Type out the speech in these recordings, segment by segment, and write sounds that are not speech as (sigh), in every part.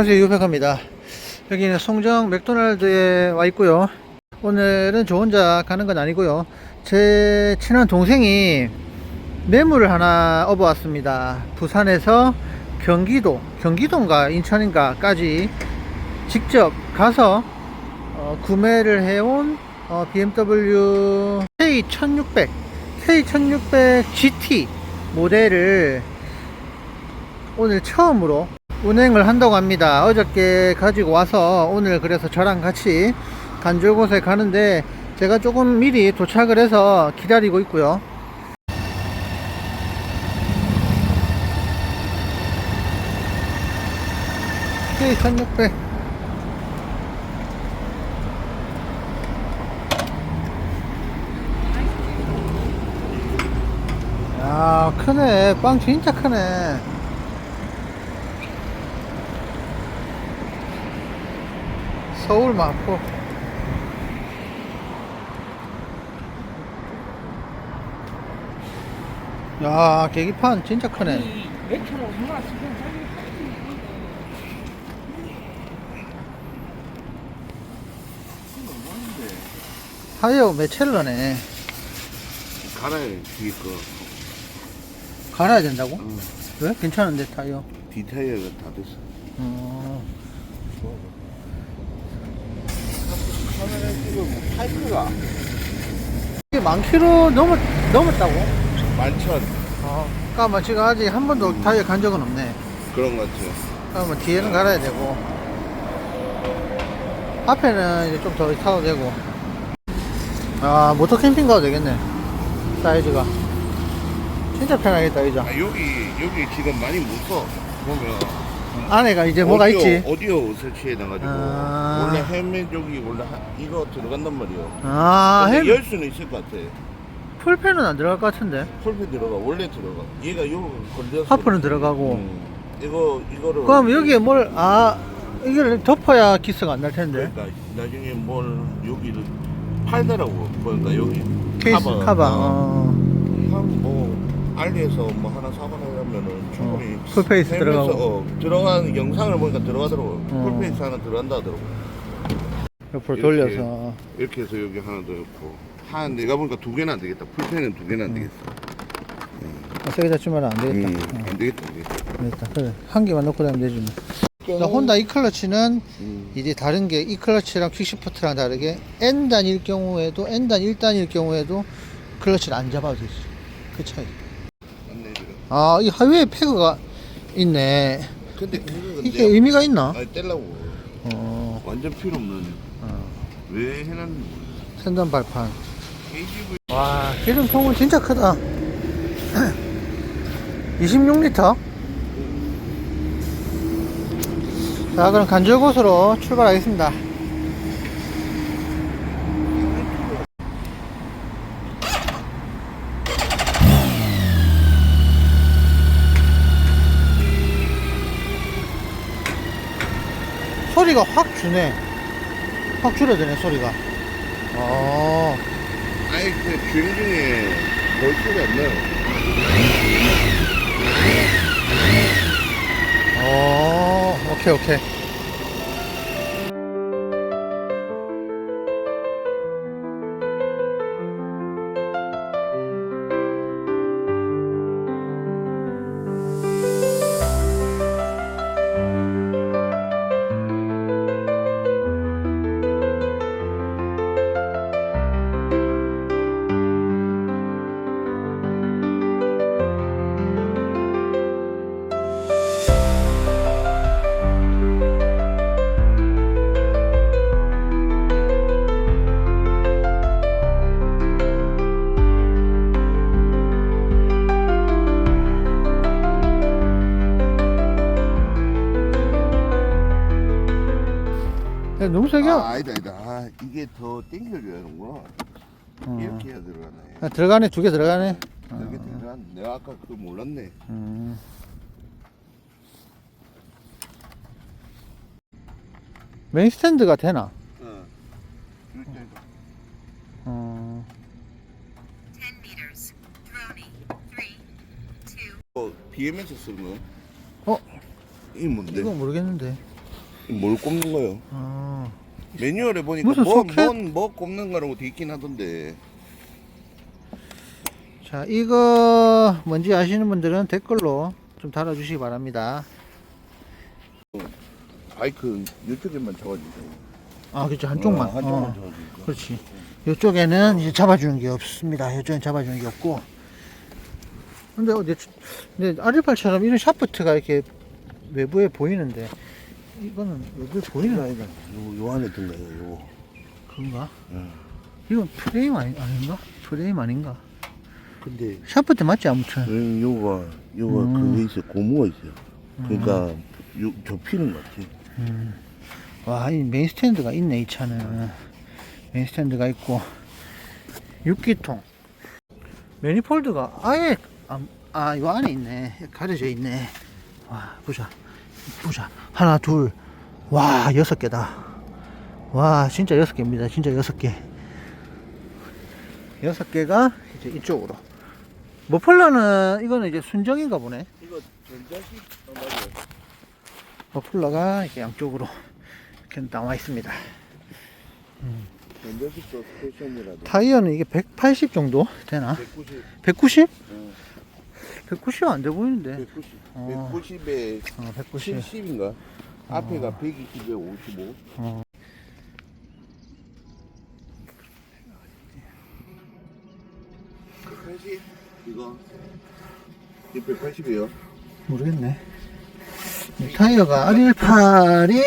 안녕하세요. 유백합니다. 여기는 송정 맥도날드에 와 있고요. 오늘은 저 혼자 가는 건 아니고요. 제 친한 동생이 매물을 하나 업어왔습니다. 부산에서 경기도 경기도인가 인천인가까지 직접 가서 어, 구매를 해온 어, BMW K1600 K1600 GT 모델을 오늘 처음으로 운행을 한다고 합니다. 어저께 가지고 와서 오늘 그래서 저랑 같이 간절곳에 가는데 제가 조금 미리 도착을 해서 기다리고 있고요. K 1600 야 크네 빵 진짜 크네 서울 마포 야 계기판 진짜 크네 얼마나 지금 타이어 메첼러네 갈아야 뒤에 거. 갈아야 된다고? 응. 왜? 괜찮은데 타이어 디타이어가 다 됐어. 어, 카메라 찍으면 타이어가 이게 만 킬로 넘었, 넘었다고? 만천. 어, 그러면 지금 아직 한 번도 타이어 간 적은 없네. 그런 것 같아요. 그러면 뒤에는 갈아야 되고. 앞에는 이제 좀 더 타도 되고. 아 모터 캠핑 가도 되겠네. 사이즈가. 진짜 편하겠다 이죠? 아, 여기 여기 지금 많이 못 써. 보면 안에가 이제 뭐가 오디오, 있지 오디오 설치해 놔가지고 아. 원래 헬멧 여기 원래 하- 이거 들어간단 말이에요. 아 근데 헬 열 수는 있을 것 같아. 풀펜은 안 들어갈 것 같은데 풀피 들어가 원래 들어가. 얘가 요 걸려서. 하프는 들어가고 음. 이거 이거를. 그럼 여기에 뭘 아 이걸 덮어야 기스가 안 날 텐데 그러니까 나중에 뭘 여기를 팔더라고 보니까 여기 케이스 카바, 어. 어. 한뭐 알리에서 뭐 하나 사거나 이러면은 충분히 어, 풀페이스 헬멧에서, 들어가고. 어, 들어간 영상을 보니까 들어가더라고 어. 풀페이스 하나 들어간다 하더라고 옆으로 이렇게. 돌려서. 이렇게 해서 여기 하나 더 있고. 한 내가 보니까 두 개는 안 되겠다. 풀페는 두 개는 안 되겠어. 아, 세게 잡지면 안 되겠다. 음, 어, 안 되겠다 안 되겠다. 됐다. 그래. 한 개만 넣고 다니면 되지 뭐. 나 혼다 이 클러치는 음. 이제 다른 게 이 클러치랑 퀵시프트랑 다르게 N단일 경우에도 N단 1단일 경우에도 클러치를 안 잡아도 되지 그 차이 아 이 하위에 패그가 있네. 근데 그거 이게 의미가 있나? 아니 떼려고. 어, 완전 필요 없는. 어. 왜 해놨는지 모르겠어. 센단 발판. KGV 와 기름 통은 진짜 크다. (clears throat) 26리터? 자 그럼 간절곳으로 출발하겠습니다 소리가 확 주네 확 줄어드네 소리가 어 아니 그 주행 중에 별 소리 안 나요. 어, 오케이, 오케이. 야, 너무 세게. 아, 아니다 아니다. 아, 이게 더 땡겨줘야 하는구나. 어. 이렇게 해야 들어가네. 아, 들어가네, 두 개 들어가네. 이렇게 들어가. 내가 아까 그거 몰랐네. 음. 메인 스탠드가 되나? 어. 이렇게 어, 10 meters. Droney. Three, two, 어, BMS 쓰는 거? 어, 이게 뭔데? 이거 모르겠는데. 뭘 꼽는 거요? 어. 매뉴얼에 보니까 무슨 뭐, 소켓? 뭔, 뭐 꼽는 거라고 돼 있긴 하던데. 자, 이거 뭔지 아시는 분들은 댓글로 좀 달아주시기 바랍니다. 바이크 이쪽에만 잡아주세요. 아, 그렇죠. 한쪽만. 어, 한쪽만 어, 잡아주니까. 그렇지. 이쪽에는 이제 잡아주는 게 없습니다. 이쪽엔 잡아주는 게 없고. 근데, 어디, 근데 아리팔처럼 이런 샤프트가 이렇게 외부에 보이는데, 이거는 외부에 보이는 아니다. 요, 요 안에 든 거예요, 요거. 그런가? 응. 이건 프레임 아니, 아닌가? 프레임 아닌가? 근데 샤프트 맞지, 아무튼. 음, 요가, 요가 음. 그게 있어요. 고무가 있어요. 그러니까 요, 접히는 것 같아. 음. 와, 이 메인 스탠드가 있네, 이 차는. 메인 스탠드가 있고. 6기통. 매니폴드가 아예, 아, 아, 요 안에 있네. 가려져 있네. 와, 보자. 보자. 하나, 둘. 와, 여섯 개다. 와, 진짜 여섯 개입니다. 진짜 여섯 개. 여섯 개가 이제 이쪽으로. 머플러는, 이거는 이제 순정인가 보네. 이거 전자식. 머플러가 이렇게 양쪽으로 이렇게 나와 있습니다. 스테이션이라도 타이어는 이게 180 정도 되나? 190, 190? 응. 190안돼 보이는데. 190, 어. 190에 어, 190. 70인가? 앞에가 120에 55. 어. 이거 이 180이에요. 모르겠네. 이 타이어가 아릴팔이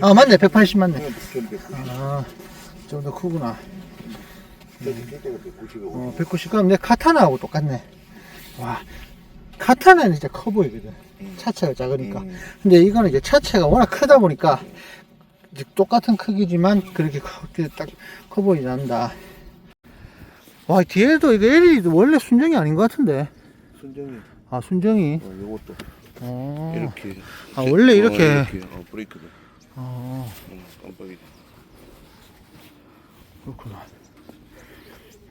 아 맞네 180 맞네. 전 190. 아, 좀 더 크구나. 저기 뛸 때가 190에 55. 어, 190 그럼 내 카타나하고 똑같네. 와, 카타나는 진짜 커 보이거든. 차체가 작으니까. 음. 근데 이거는 이제 차체가 워낙 크다 보니까 이제 똑같은 크기지만 그렇게 크게 딱커 보이지 않는다. 와, 뒤에도 이거 LED도 원래 순정이 아닌 것 같은데. 순정이 아, 순정이. 어, 요것도 어. 이렇게 아, 원래 이렇게. 어, 이렇게 어, 브레이크도 어, 어, 깜빡이 그렇구나.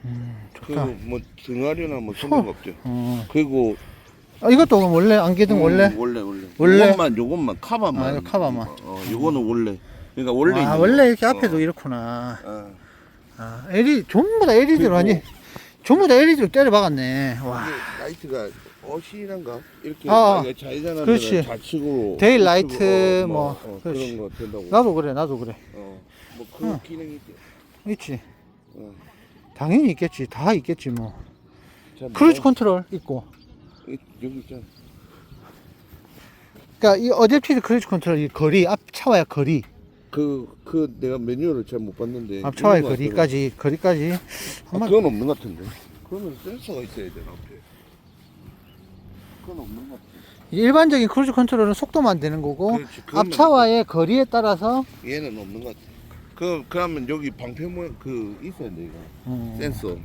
음, 좋다. 그리고 뭐 등하리나 뭐 상관없죠 어. 그리고 아, 이것도 원래 안개등 음, 원래? 원래 원래 원래? 요것만 요것만 카바만 아, 이거 카바만. 어, 요거는 원래 그러니까 원래 아, 있는 원래 거. 이렇게 앞에도 어, 이렇구나. 어. 아, LED, 전부 다 LED로 하니, 전부 다 LED로 때려 박았네. 와. 이게 라이트가 어시란가 이렇게 아, 만약에 좌회전하면 그렇지. 좌측으로 데일 우측으로, 라이트 어, 뭐, 어, 그렇지. 그런 거 된다고 나도 그래, 나도 그래. 어, 뭐 그런 응. 기능이 있대 있지. 어. 당연히 있겠지. 다 있겠지, 뭐. 자, 크루즈 뭐, 컨트롤 있고. 이- 여기 있잖아 그니까, 이 어댑티브 크루즈 컨트롤, 이 거리, 앞 차와의 거리, 그, 그 내가 매뉴얼을 잘못 봤는데 앞 차와의 있는 것 같더라고. 거리까지, 거리까지. 아, 한번 그건 없는 것 같은데 그러면 센서가 있어야 되나 앞에 그건 없는 것 같아 일반적인 크루즈 컨트롤은 속도만 되는 거고, 그렇지, 앞 차와의 거리에 따라서, 얘는 없는 것 같아 그, 그러면 여기 방패 모양 그 있어야 돼 이거 음. 센서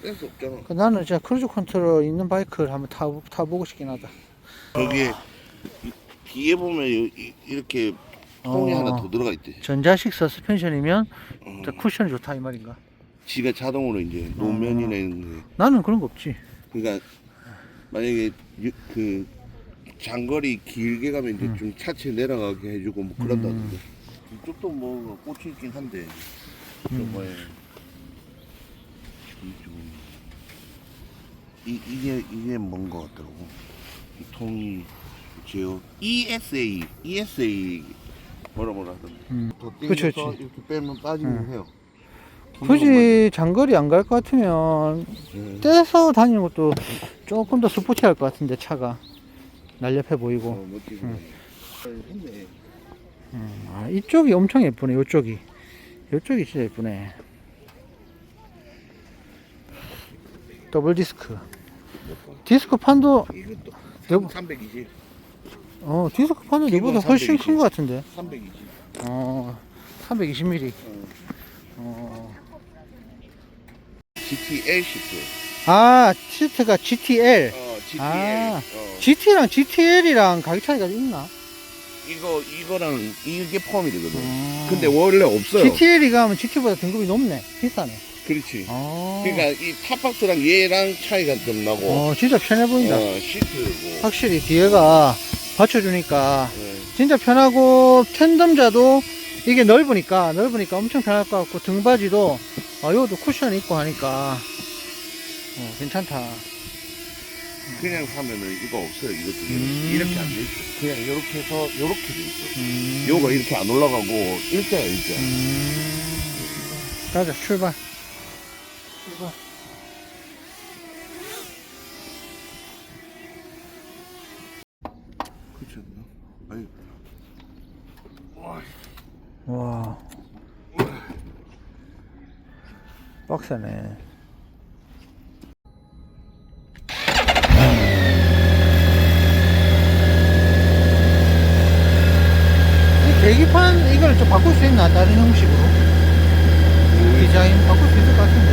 센서 없잖아 그 나는 진짜 크루즈 컨트롤 있는 바이크를 한번 타, 타보고 싶긴 하다. 저기에 이- 뒤에 보면 이- 이- 이렇게 통이 어. 하나 더 들어가 있대 전자식 서스펜션이면 어. 진짜 쿠션이 좋다 이 말인가? 지가 자동으로 이제 노면이나 이런 거 나는 그런 거 없지. 그러니까 만약에 유- 그 장거리 길게 가면 이제 음. 좀 차체 내려가게 해주고 뭐 그런다던데 이쪽도 뭐 꽃이 있긴 한데 음. 저거에 이쪽 이 이게 이게 뭔거 같더라고 이 통이 제어 ESA ESA 뭐라 뭐라 하던데 음. 더 그치, 당겨서 그치. 이렇게 빼면 빠지는 음. 해요 굳이 장거리 안 갈 것 같으면 네. 떼서 다니는 것도 조금 더 스포티할 것 같은데 차가 날렵해 보이고. 어, 멋지고 음. 했네 음, 아, 이쪽이 엄청 예쁘네. 이쪽이. 이쪽이 진짜 예쁘네. 더블 디스크. 디스크 판도 이것도 여보. 320어 디스크 판도 이보다 훨씬 320. 큰것 같은데. 320어 320mm. 어. 어. GTL 시트 아 시트가 GTL. 어 GTL 아. 어. GT랑 GTL이랑 가격 차이가 있나? 이거 이거랑 이게 포함이 되거든 어. 근데 원래 없어요 GTL이 가면 GT보다 등급이 높네. 비싸네. 그렇지 어. 그러니까 이 탑박스랑 얘랑 차이가 좀 나고 어, 진짜 편해 보인다. 어, 시트고 확실히 뒤에가 받쳐주니까 네. 진짜 편하고 텐덤자도 이게 넓으니까 넓으니까 엄청 편할 것 같고 등받이도 아 요것도 쿠션 있고 하니까 어, 괜찮다 그냥 사면은 이거 없어요. 이것도 음. 이렇게 안 돼 있어. 그냥 이렇게 해서 이렇게 돼 있어. 음. 요가 이렇게 안 올라가고 일자야 일자. 음. 가자 출발 출발 그렇지 않나? 아니. 와, 와 빡세네 계기판 이걸 좀 바꿀 수 있나 다른 형식으로 디자인 바꿀 수 있을 것 같은데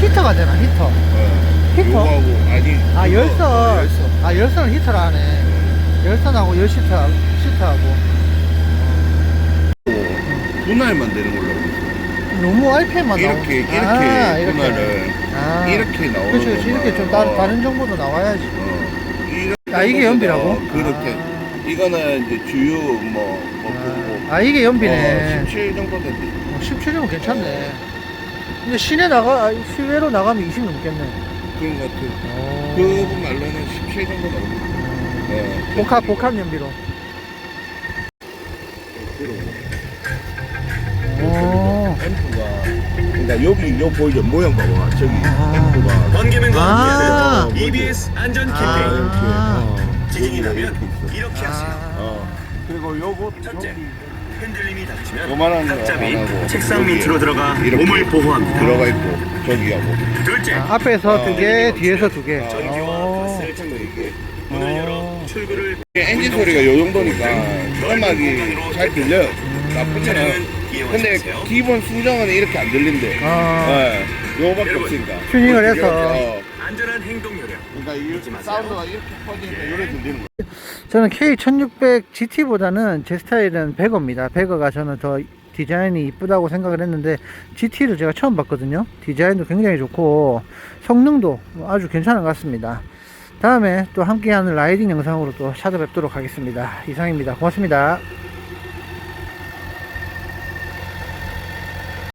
히터가 되나 히터 어. 히터? 아니. 아 이거, 열선 어, 열선. 아 열선을 히터로 하네 열선하고 열시터 시터하고 분할만 되는 걸로. 너무 RPM만 이렇게 이렇게 아, 이렇게 분할을 아. 이렇게 나오는 그렇죠 그렇죠. 이렇게 좀 거만. 다른, 어. 다른 정보도 나와야지 어. 이렇게 아 이게 연비라고? 어, 그렇게. 이거는 이제 주유 뭐, 뭐. 아, 아 이게 연비네 어, 17 정도 된대. 어, 17이면 괜찮네 근데 시내 나가 아, 시외로 나가면 20 넘겠네 그런 것 같아. 어. 그 말로는 17 정도 나오고. 네. 복합 복합 연비로 오. 앰프가 그러니까 여기 요 보이죠 모양 봐봐 저기 아. 앰프가 번개맨과 아. 함께하는 EBS 안전 캠페인 아. 지진이 여기가 나면 이렇게 있어. 이렇게 하세요 아. 어 그리고 요거 첫째. 흔들림이 닥치면 거안 하고 책상 밑으로 들어가 이렇게 몸을 보호합니다 들어가 있고 저기하고 둘째 아, 앞에서 어. 두 개, 뒤에서 두 개. 전기와 어. 가스를 찾는 이게 문을 어. 열어 출구를 엔진 소리가 요 정도니까 음악이 잘 들려요 나쁘지는 차량은 근데 기본 수정은 이렇게 안 들린대 아. 네, 요거밖에 여러분, 없으니까 튜닝을 해서. 어, 안전한 행동 요령 그러니까 이. 사운드가 이렇게 퍼지니까 요래 들리는 거야 저는 K1600 GT보다는 제 스타일은 100어입니다. 100어가 저는 더 디자인이 이쁘다고 생각을 했는데 GT를 제가 처음 봤거든요. 디자인도 굉장히 좋고 성능도 아주 괜찮은 것 같습니다. 다음에 또 함께하는 라이딩 영상으로 또 찾아뵙도록 하겠습니다. 이상입니다. 고맙습니다.